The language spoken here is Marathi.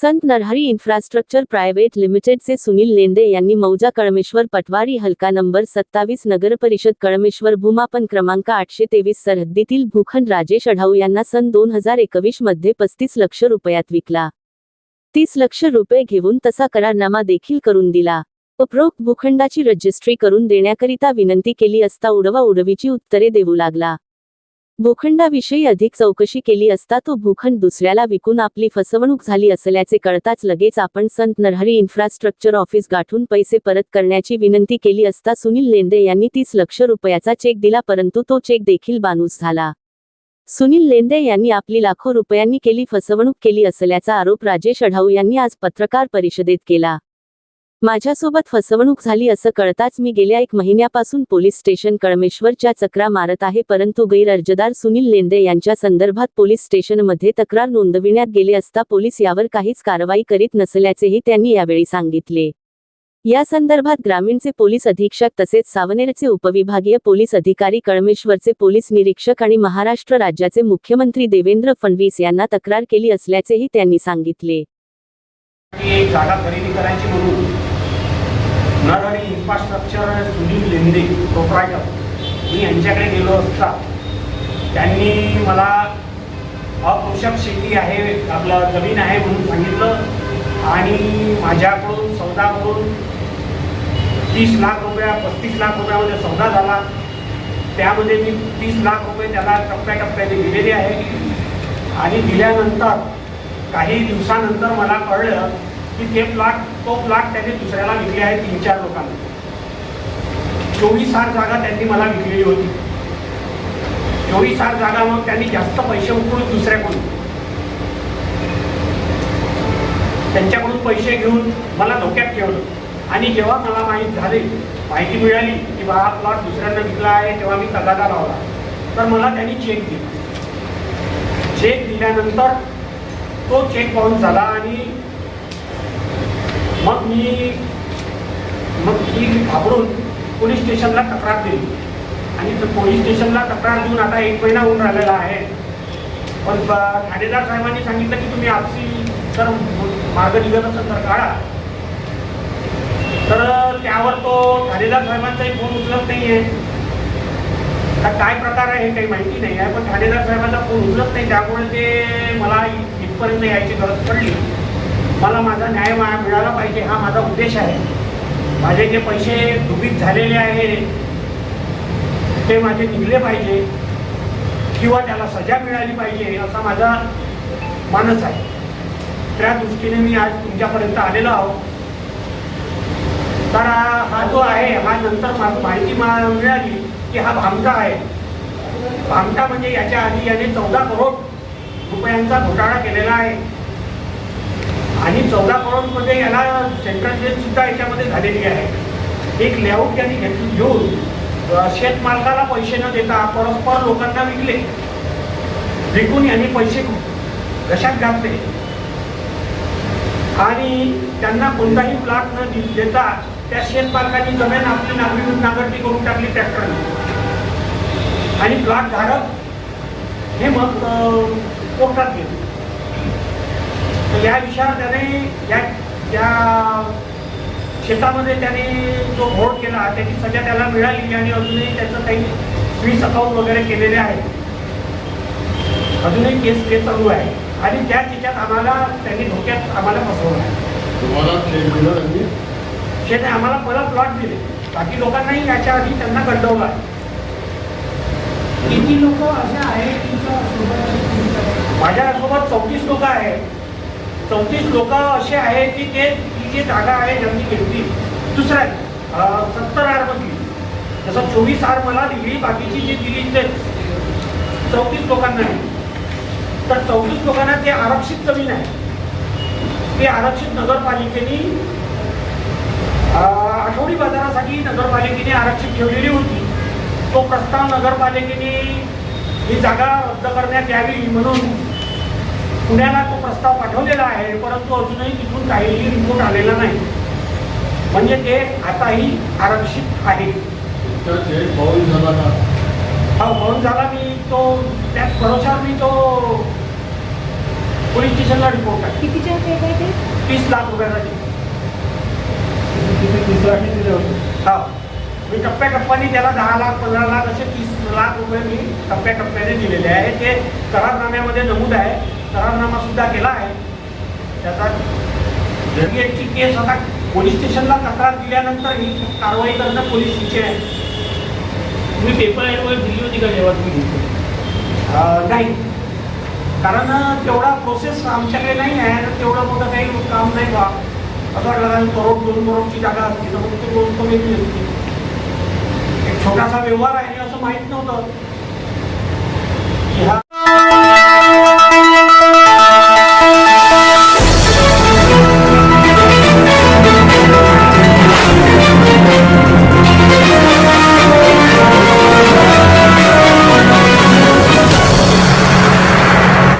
संत नरहरी इन्फ्रास्ट्रक्चर प्रायव्हेट लिमिटेडचे सुनील लेंडे यांनी मौजा कळमेश्वर पटवारी हलका नंबर सत्तावीस नगरपरिषद कळमेश्वर भूमापन क्रमांक आठशे तेवीस सरहद्दीतील भूखंड राजेश अढाऊ यांना सन दोन हजार एकवीसमध्ये पस्तीस लक्ष रुपयात विकला. तीस लक्ष रुपये घेऊन तसा करारनामा देखील करून दिला. उपरोक्त भूखंडाची रजिस्ट्री करून देण्याकरिता विनंती केली असता उडवा उडवीची उत्तरे देऊ लागला. भूखंडाविषयी अधिक चौकशी केली असता तो भूखंड दुसऱ्याला विकून आपली फसवणूक झाली असल्याचे कळताच लगेच आपण संत नरहरी इन्फ्रास्ट्रक्चर ऑफिस गाठून पैसे परत करण्याची विनंती केली असता सुनील लेंदे यांनी तीस लक्ष रुपयाचा चेक दिला परंतु तो चेक देखील बानूस झाला. सुनील लेंदे यांनी आपली लाखो रुपयांनी केली फसवणूक केली असल्याचा आरोप राजेश अढाऊ यांनी आज पत्रकार परिषदेत केला. माझ्यासोबत फसवणूक झाली असं कळताच मी गेल्या एक महिन्यापासून पोलीस स्टेशन कळमेश्वरच्या चक्रा मारत आहे परंतु गैर अर्जदार सुनील लेंदे यांच्या संदर्भात पोलीस स्टेशनमध्ये तक्रार नोंदविण्यात गेले असता पोलीस यावर काहीच कारवाई करीत नसल्याचेही त्यांनी यावेळी सांगितले. या संदर्भात ग्रामीणचे पोलीस अधीक्षक तसेच सावनेरचे उपविभागीय पोलीस अधिकारी कळमेश्वरचे पोलीस निरीक्षक आणि महाराष्ट्र राज्याचे मुख्यमंत्री देवेंद्र फडणवीस यांना तक्रार केली असल्याचेही त्यांनी सांगितले की एक जागा खरेदी करायची म्हणून नरहरी इन्फ्रास्ट्रक्चर सुनील लेंदे प्रोप्रायटर मी यांच्याकडे गेलो असता त्यांनी मला अकृषक शेती आहे आपलं जमीन आहे म्हणून सांगितलं आणि माझ्याकडून सौदा करून तीस लाख रुपया पस्तीस लाख रुपयामध्ये सौदा झाला. त्यामध्ये मी तीस लाख रुपये त्याला टप्प्याटप्प्याने दिलेले आहे. आणि दिल्यानंतर काही दिवसानंतर मला कळलं की ते प्लॉट तो प्लॉट त्यांनी दुसऱ्याला विकले आहे तीन चार लोकांना. चोवीस आठ जागा त्यांनी मला विकलेली होती. चोवीस आठ जागा मग त्यांनी जास्त पैसे उकळून दुसऱ्याकडून. त्यांच्याकडून पैसे घेऊन मला धोक्यात ठेवलं. आणि जेव्हा मला माहीत झाले माहिती मिळाली की बा हा प्लॉट दुसऱ्यांना विकला आहे तेव्हा मी तगादा लावला. तर मला त्यांनी चेक दिला. चेक दिल्यानंतर तो चेक पाहून झाला आणि मग मी मग ती घाबरून पोलीस स्टेशनला तक्रार दिली आणि तर पोलीस स्टेशनला तक्रार देऊन आता एक महिना होऊन राहिलेला आहे. पण ठाणेदार साहेबांनी सांगितलं की तुम्ही आपसी तर मार्ग निघत असेल तर काढा. तर त्यावर तो ठाणेदार साहेबांचाही फोन उचलत नाही आहे काय प्रकार आहे काही माहिती नाही आहे पण ठाणेदार साहेबांचा फोन उचलत नाही. त्यामुळे ते मला इथपर्यंत यायची गरज पडली. मला माझा न्याय मिळाला पाहिजे हा माझा उद्देश आहे. माझे जे पैसे डुबीत झालेले आहे ते माझे निघले पाहिजे किंवा त्याला सजा मिळाली पाहिजे असा माझा मानस आहे. त्या दृष्टीने मी आज तुमच्यापर्यंत आलेलो आहोत. तर हा जो आहे हा नंतर माहिती मला मिळाली की हा भामटा आहे. भामटा म्हणजे याच्या आधी याने चौदा करोड रुपयांचा घोटाळा केलेला आहे. आणि चौदा करोडमध्ये याला सेंट्रल जेल सुद्धा याच्यामध्ये झालेली आहे. एक लेआउट त्यांनी घेतली घेऊन शेतमालकाला पैसे न देता परस्पर लोकांना विकले. विकून यांनी पैसे घशात घातले? आणि त्यांना कोणताही प्लॉट न दि- देता त्या शेतमालकांनी जमीन आपली नागरी नागरती करून टाकली ट्रॅक्टरने. आणि प्लॉट धारक हे मग पोटात कोर्टात गेले. या विषयावर त्याने या या शेतामध्ये त्याने जो घोड केला त्याची सजा त्याला मिळाली आणि अजूनही त्याचं काही स्वीस अकाउंट वगैरे केलेले आहे. अजूनही केस केस चालू आहे. आणि त्या तिच्यात आम्हाला त्यांनी धोक्यात आम्हाला फसवलं आहे. तुम्हाला शेत आम्हाला परत प्लॉट दिले. बाकी लोकांनाही याच्या आधी त्यांना गंडवलं आहे. किती लोक असे आहेत माझ्यासोबत चौतीस लोक आहेत. चौतीस लोक असे आहेत की ते ती जी जागा आहे ज्यांनी घेतली दुसऱ्या सत्तर आर आरमधली जसं चोवीस आर मला दिली बाकीची जी दिली ते चौतीस लोकांना दिली. तर चौतीस लोकांना ते आरक्षित जमीन आहे. ती आरक्षित नगरपालिकेने आठवडी बाजारासाठी नगरपालिकेने आरक्षित ठेवलेली होती. तो प्रस्ताव नगरपालिकेने ही जागा रद्द करण्यात यावी म्हणून पुण्याला तो प्रस्ताव पाठवलेला आहे परंतु अजूनही तिथून काहीही रिपोर्ट आलेला नाही. म्हणजे ते आताही आरक्षित आहे. हा म्हणून झाला मी तो त्याच भरोशावर मी तो पोलीस स्टेशनला रिपोर्ट आहे. कितीच्या तीस लाख रुपयासाठी हा. मी टप्प्याटप्प्याने त्याला दहा लाख पंधरा लाख असे तीस लाख रुपये मी टप्प्याटप्प्याने दिलेले आहे. ते करारनाम्यामध्ये नमूद आहे. करारनामा सुद्धा केला आहे. त्याचा ची केस आता पोलीस स्टेशनला तक्रार दिल्यानंतर ही कारवाई करणं पोलिसीचे आहे. तुम्ही पेपर ॲडवर दिली होती का जेव्हा तुम्ही नाही. कारण तेवढा प्रोसेस आमच्याकडे नाही आहे तेवढं मोठं काही काम नाही बा. असं वाटलं कारण करोड दोन करोडची जागा असते तर मग ते दोन कमी असते एक छोटासा व्यवहार आहे असं माहीत नव्हतं.